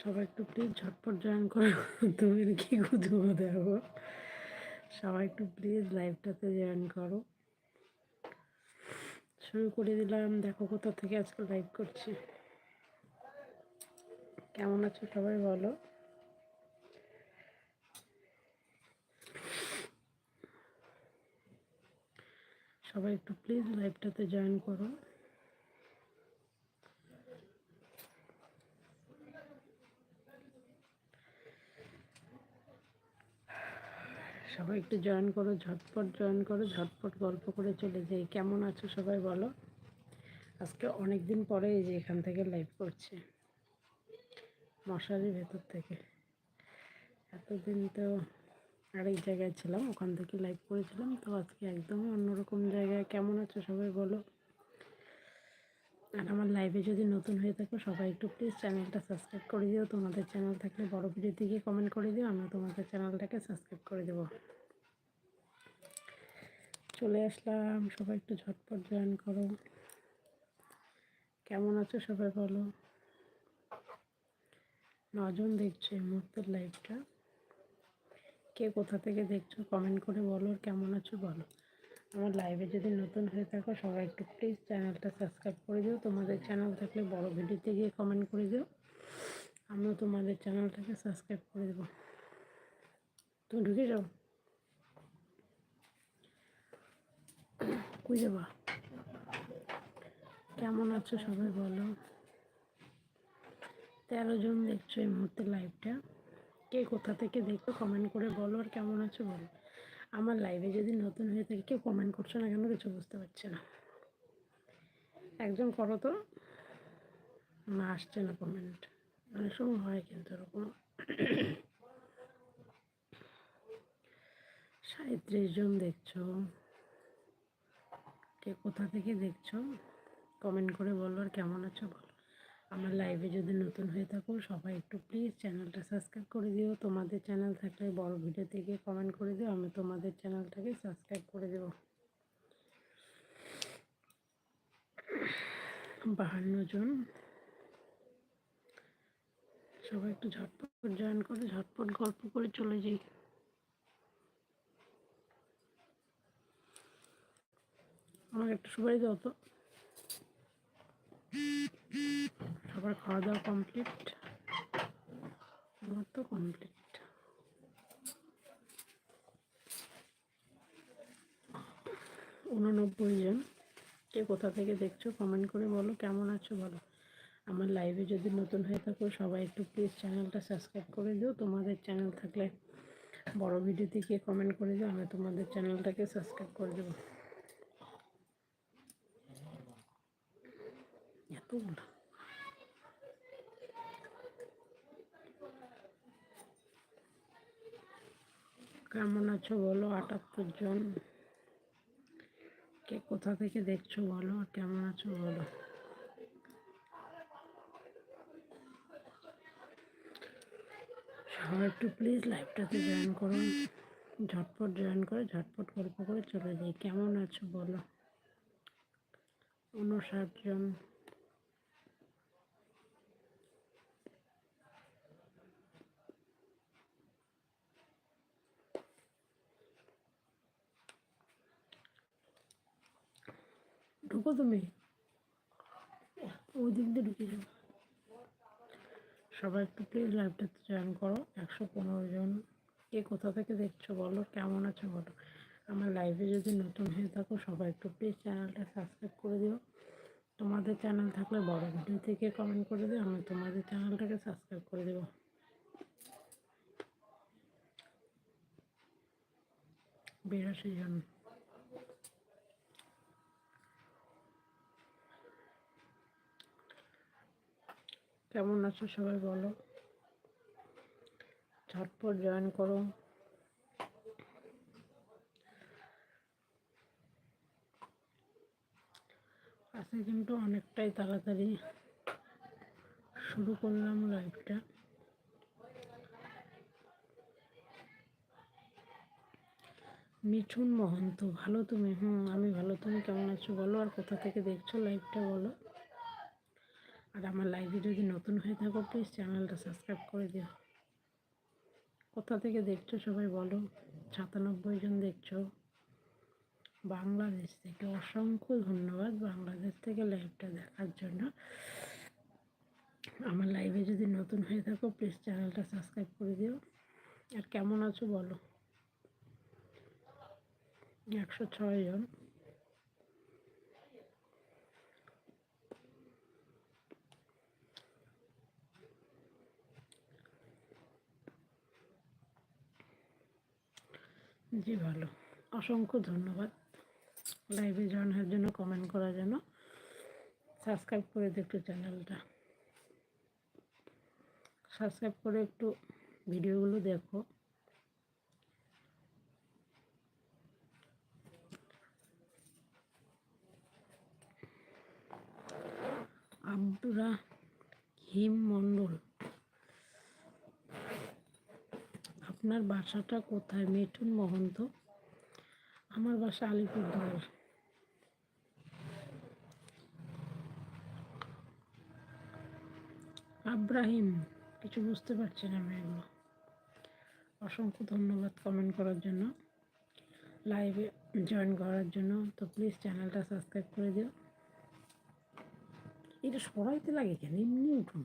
সবাই একটু প্লিজ ঝটপট জয়েন করো। তুমি কি গুজবো দেখো। সবাই একটু প্লিজ লাইভটাতে জয়েন করো। শুরু করে দিলাম। দেখো কোথা থেকে আজকে লাইভ করছি। কেমন আছো সবাই বলো। সবাই একটু প্লিজ লাইভটাতে জয়েন করো। সবাই একটু জয়েন করো, ঝটপট জয়েন করো, ঝটপট গল্প করে চলে যাই। কেমন আছো সবাই বলো? আজকে অনেক দিন পরে এই যে এখান থেকে লাইভ করছে, মশারির ভেতর থেকে। এতদিন তো আরেক জায়গায় ছিলাম, ওখান থেকে লাইভ করেছিলাম। তো আজকে একদমই অন্যরকম জায়গায়। কেমন আছো সবাই বলো? আর আমার লাইভে যদি নতুন হয়ে থাকো, সবাই একটু প্লিজ চ্যানেলটা সাবস্ক্রাইব করে দিও। তোমাদের চ্যানেল থাকলে বড় ভিডিও থেকে কমেন্ট করে দিও আমি তোমাদের চ্যানেলটাকে সাবস্ক্রাইব করে দেবো। চলে আসলাম। সবাই একটু ঝটপট জয়েন করো। কেমন আছো সবাই বলো? নজন দেখছে মুহূর্তের লাইভটা কে কোথা থেকে দেখছ কমেন্ট করে বলো আর কেমন আছো বলো। আমার লাইভে যদি নতুন হয়ে থাকো, সবাই একটু প্লিজ চ্যানেলটা সাবস্ক্রাইব করে দিও। তোমাদের চ্যানেল থাকলে বড় ভিডিওতে গিয়ে কমেন্ট করে দিও। আমিও তোমাদের চ্যানেলটাকে সাবস্ক্রাইব করে দেবো। তুমি ঢুকে যাও। কই যাবা? কেমন আছো সবাই বলো। তেরো জন দেখছ এই মুহূর্তে লাইভটা কে কোথা থেকে দেখছ কমেন্ট করে বলো আর কেমন আছো বলো। আমার লাইভে যদি নতুন হয়ে থাকে, কেউ কমেন্ট করছ না কেন কিছু বুঝতে পারছে না। একজন করো তো। না আসছে না কমেন্ট অনেক সময় হয় কিন্তু এরকম। সাঁত্রিশ জন দেখছ। কে কোথা থেকে দেখছ? কমেন্ট করে বলো আর কেমন আছো বলো। আমার লাইভে যদি নতুন হয়ে থাকো, সবাই একটু প্লিজ চ্যানেলটা সাবস্ক্রাইব করে দিও। তোমাদের চ্যানেল থাকলে বড় ভিডিও থেকে কমেন্ট করে দিও, আমি তোমাদের চ্যানেলটাকে সাবস্ক্রাইব করে দেবো। বাহান্ন জন। সবাই একটু ঝটপট জয়েন করে, ঝটপট গল্প করে চলে যাই। আমাকে একটু সবাই দাও তো। সবার খাওয়া দাওয়া কমপ্লিট আমার তো কমপ্লিট উননব্বই জন। কে কোথা থেকে দেখছ কমেন্ট করে বলো, কেমন আছো বলো। আমার লাইভে যদি নতুন হয়ে থাকো, সবাই একটু প্লিজ চ্যানেলটা সাবস্ক্রাইব করে দিও। তোমাদের চ্যানেল থাকলে বড় ভিডিও থেকে কমেন্ট করে দিও, আমি তোমাদের চ্যানেলটাকে সাবস্ক্রাইব করে দেবো। এতগুলো কেমন আছো বলো? আটাত্তর জন। কে কোথা থেকে দেখছ বলো? কেমন আছো বলো? সবাই একটু প্লিজ লাইভটাতে জয়েন করুন। ঝটপট জয়েন করে, ঝটপট গল্প করে চলে যাই। কেমন আছো বলো? উনষাট জন। ঢুকো তুমি। ওই দিক দিয়ে ঢুকে যাও সবাই একটু প্লিজ লাইভটাতে জয়েন করো। একশো পনেরো জন কে কোথা থেকে দেখছ বলো, কেমন আছো বলো। আমার লাইভে যদি নতুন হয়ে থাকো, সবাই একটু প্লিজ চ্যানেলটা সাবস্ক্রাইব করে দিও। তোমাদের চ্যানেল থাকলে বড় ভিডিও থেকে কমেন্ট করে দিও, আমি তোমাদের চ্যানেলটাকে সাবস্ক্রাইব করে দেবো। বিরাশি জন। কেমন আছো সবাই বলো? ঝটপট জয়েন করো। আজকে কিন্তু অনেকটাই তাড়াতাড়ি শুরু করলাম লাইভটা মিঠুন মহন্ত, ভালো তুমি? হুম, আমি ভালো। তুমি কেমন আছো? বলো, আর কোথা থেকে দেখছ লাইভটা বলো। আর আমার লাইভে যদি নতুন হয়ে থাকো প্লিজ চ্যানেলটা সাবস্ক্রাইব করে দিও। কোথা থেকে দেখছ সবাই বলো। সাতানব্বই জন দেখছ। বাংলাদেশ থেকে অসংখ্য ধন্যবাদ বাংলাদেশ থেকে লাইভটা দেখার জন্য। আমার লাইভে যদি নতুন হয়ে থাকো প্লিজ চ্যানেলটা সাবস্ক্রাইব করে দিও। আর কেমন আছো বলো। একশো ছয় জন। জি, ভালো। অসংখ্য ধন্যবাদ। লাইভে জয়েন হওয়ার জন্য কমেন্ট করার জন্য সাবস্ক্রাইব করে দেখো চ্যানেলটা সাবস্ক্রাইব করে একটু ভিডিওগুলো দেখো। আব্দুরা হিম মণ্ডল আপনার বাসাটা কোথায়? মিঠুন মহন্ত। আমার বাসা আলিপুরদুয়ার। আব্রাহিম, কিছু বুঝতে পারছি না আমি এগুলো অসংখ্য ধন্যবাদ কমেন্ট করার জন্য। লাইভে জয়েন করার জন্য। তো প্লিজ চ্যানেলটা সাবস্ক্রাইব করে দিও। এটা সরাইতে লাগে কেন? এমনি উঠুন।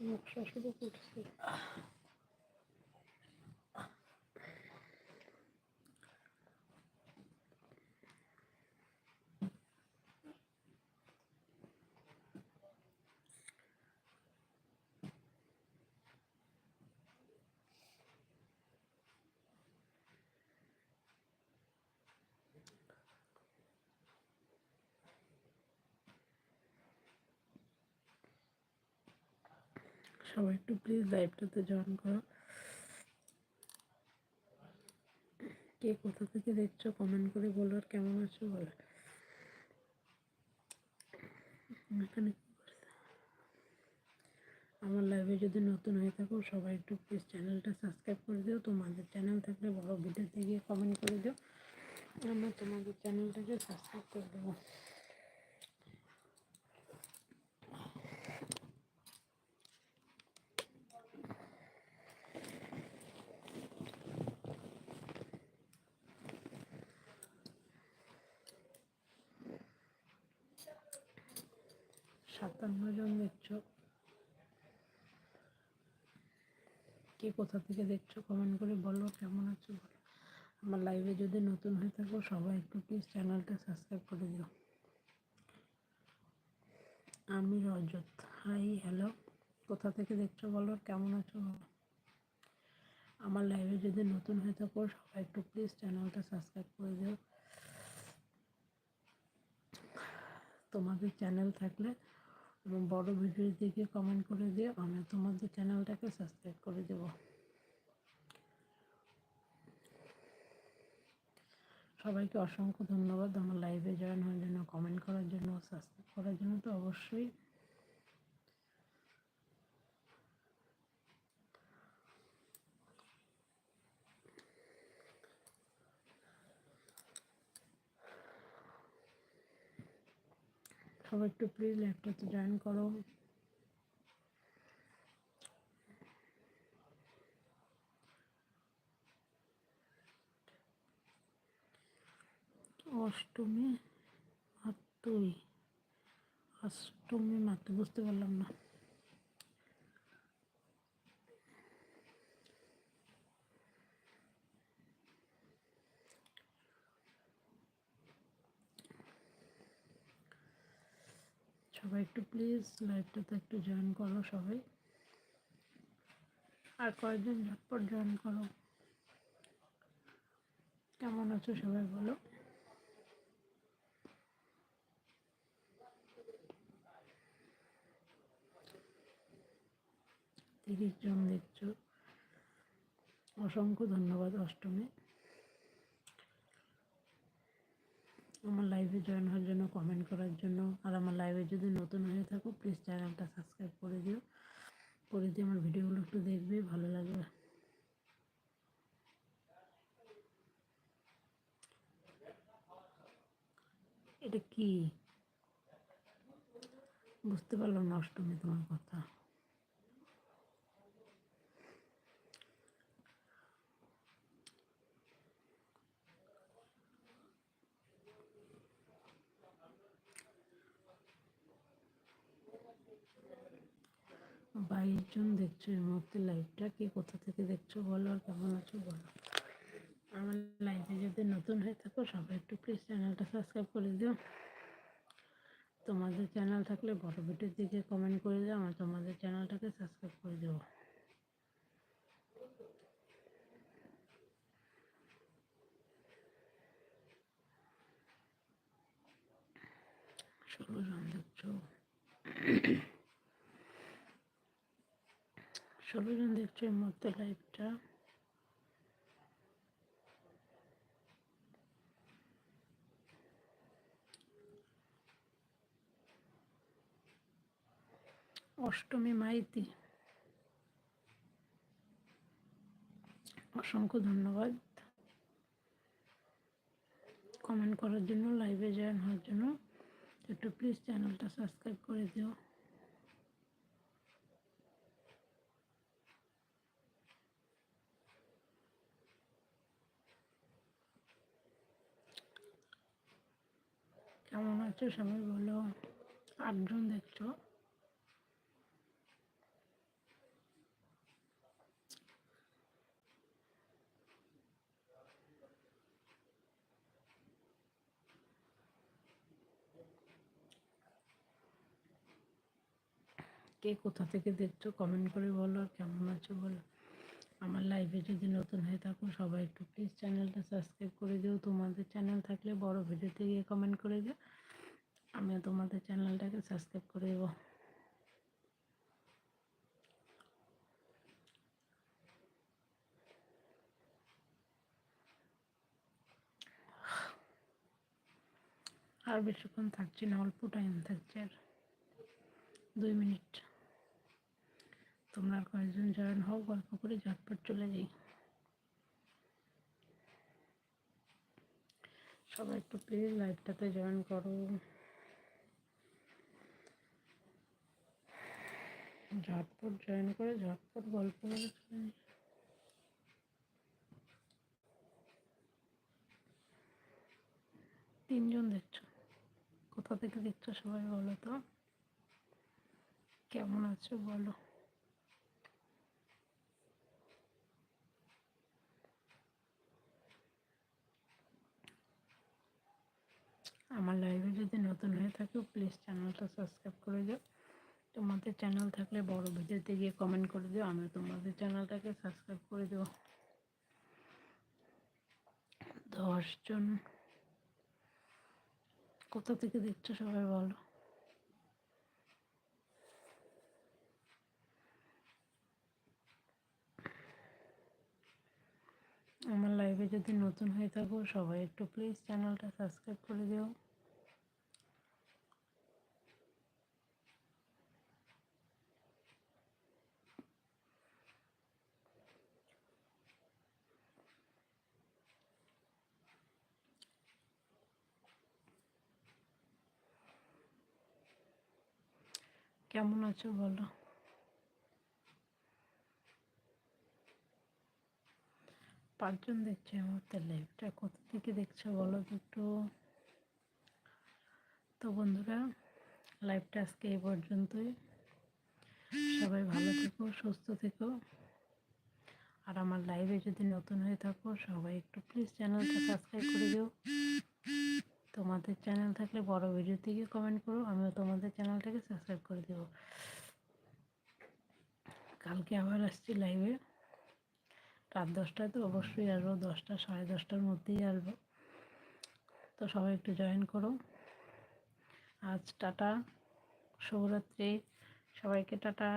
নকশা শুরু করছে। সবাই একটু প্লিজ লাইভটাতে জয়েন করো। কে কোথা থেকে দেখছ কমেন্ট করে বলো আর কেমন আছো বলো। এখানে আমার লাইভে যদি নতুন হয়ে থাকো সবাই একটু প্লিজ চ্যানেলটা সাবস্ক্রাইব করে দিও। তোমাদের চ্যানেল থাকলে বড় ভিডিওতে গিয়ে কমেন্ট করে দিও। আমরা তোমাদের চ্যানেলটাকে সাবস্ক্রাইব করে দেবো। সাতান্ন জন দেখছ। কে কোথা থেকে দেখছ কমেন্ট করে বলো, কেমন আছো বলো। আমার লাইভে যদি নতুন হয়ে থাকো, সবাই একটু প্লিজ চ্যানেলটা সাবস্ক্রাইব করে দিও। আমি রজত। হাই হ্যালো কোথা থেকে দেখছ বলো, কেমন আছো বলো। আমার লাইভে যদি নতুন হয়ে থাকো, সবাই একটু প্লিজ চ্যানেলটা সাবস্ক্রাইব করে দিও। তোমাদের চ্যানেল থাকলে এবং বড় ভিডিও দিকে কমেন্ট করে দিও আমি তোমাদের চ্যানেলটাকে সাবস্ক্রাইব করে দেব। সবাইকে অসংখ্য ধন্যবাদ আমার লাইভে জয়েন হওয়ার জন্য কমেন্ট করার জন্য সাবস্ক্রাইব করার জন্য তো অবশ্যই। সবাই একটু প্লিজ ল্যাপটপে জয়েন করো। অষ্টমী মাতুই অষ্টমী মাতু বুঝতে পারলাম না। সবাই একটু প্লিজ লাইভটাতে একটু জয়েন করো সবাই। আর কয়েকজন ঝটপট জয়েন করো? কেমন আছো সবাই বলো? তিরিশ জন দেখছ। অসংখ্য ধন্যবাদ অষ্টমী। আমার লাইভে জয়েন হওয়ার জন্য কমেন্ট করার জন্য। আর আমার লাইভে যদি নতুন হয়ে থাকো প্লিজ চ্যানেলটা সাবস্ক্রাইব করে দিও। করে দিয়ে আমার ভিডিওগুলো একটু দেখবে, ভালো লাগবে। এটা কি? বুঝতে পারলাম না, অষ্টমী তোমার কথা। বাইশ জন দেখছ এই মুহূর্তে লাইভটা কে কোথা থেকে দেখছ বলো আর কেমন আছো বলো। আমার লাইভে যদি নতুন হয়ে থাকো, সবাই একটু প্লিজ চ্যানেলটা সাবস্ক্রাইব করে দিও। তোমাদের চ্যানেল থাকলে বড় ভিডিওর দিকে কমেন্ট করে দিও আমার তোমাদের চ্যানেলটাকে সাবস্ক্রাইব করে দেবো ষোলো জন দেখছ। ষোলো জন দেখছ এই মুহূর্তে লাইভটা। অষ্টমী মাইতি। অসংখ্য ধন্যবাদ। কমেন্ট করার জন্য, লাইভে জয়েন হওয়ার জন্য। একটু প্লিজ চ্যানেলটা সাবস্ক্রাইব করে দিও। কেমন আছো সবাই বলো? আটজন দেখছ? কে কোথা থেকে দেখছ? কমেন্ট করে বলো আর কেমন আছো বলো। আমার লাইভে যদি নতুন হয়ে থাকো, সবাই একটু প্লিজ চ্যানেলটা সাবস্ক্রাইব করে দিও। তোমাদের চ্যানেল থাকলে বড় ভিডিওতে গিয়ে কমেন্ট করে দিও। আমিও তোমাদের চ্যানেলটাকে সাবস্ক্রাইব করে দেবো। আর বেশিক্ষণ থাকছি না, অল্প টাইম থাকছে আর। দুই মিনিট। তোমরা কয়েকজন জয়েন হও, গল্প করে ঝটপট চলে যাই। সবাই একটু প্লিজ লাইভটাতে জয়েন করো। ঝটপট জয়েন করে, ঝটপট গল্প করে চলে যাই। তিনজন দেখছ। কোথা থেকে দেখছ সবাই বলো তো? কেমন আছো বলো। আমার লাইভে যদি নতুন হয়ে থাকো প্লিজ চ্যানেলটা সাবস্ক্রাইব করে দিও। তোমাদের চ্যানেল থাকলে বড় ভিডিওতে গিয়ে কমেন্ট করে দিও আমি তোমাদের চ্যানেলটাকে সাবস্ক্রাইব করে দেবো দশজন। কোথা থেকে দেখছ সবাই বলো আমার লাইভে যদি নতুন হয়ে থাকো, সবাই একটু প্লিজ চ্যানেলটা সাবস্ক্রাইব করে দিও। কেমন আছো বলো? পাঁচজন দেখছে আমার তো লাইভটা কোথা থেকে দেখছ বলো একটু তো বন্ধুরা লাইভটা আজকে এই পর্যন্তই। সবাই ভালো থেকো, সুস্থ থেকো। আর আমার লাইভে যদি নতুন হয়ে থাকো, সবাই একটু প্লিজ চ্যানেলটা সাবস্ক্রাইব করে দিও। তোমাদের চ্যানেল থাকলে বড় ভিডিও থেকে কমেন্ট করো, আমিও তোমাদের চ্যানেলটাকে সাবস্ক্রাইব করে দেবো। কালকে আবার আসছি লাইভে রাত দশটায় তো অবশ্যই আসব, দশটা, সাড়ে দশটার মধ্যেই আসব। তো সবাই একটু জয়েন করো। আজ টাটা, শুভরাত্রি, সবাইকে টাটা।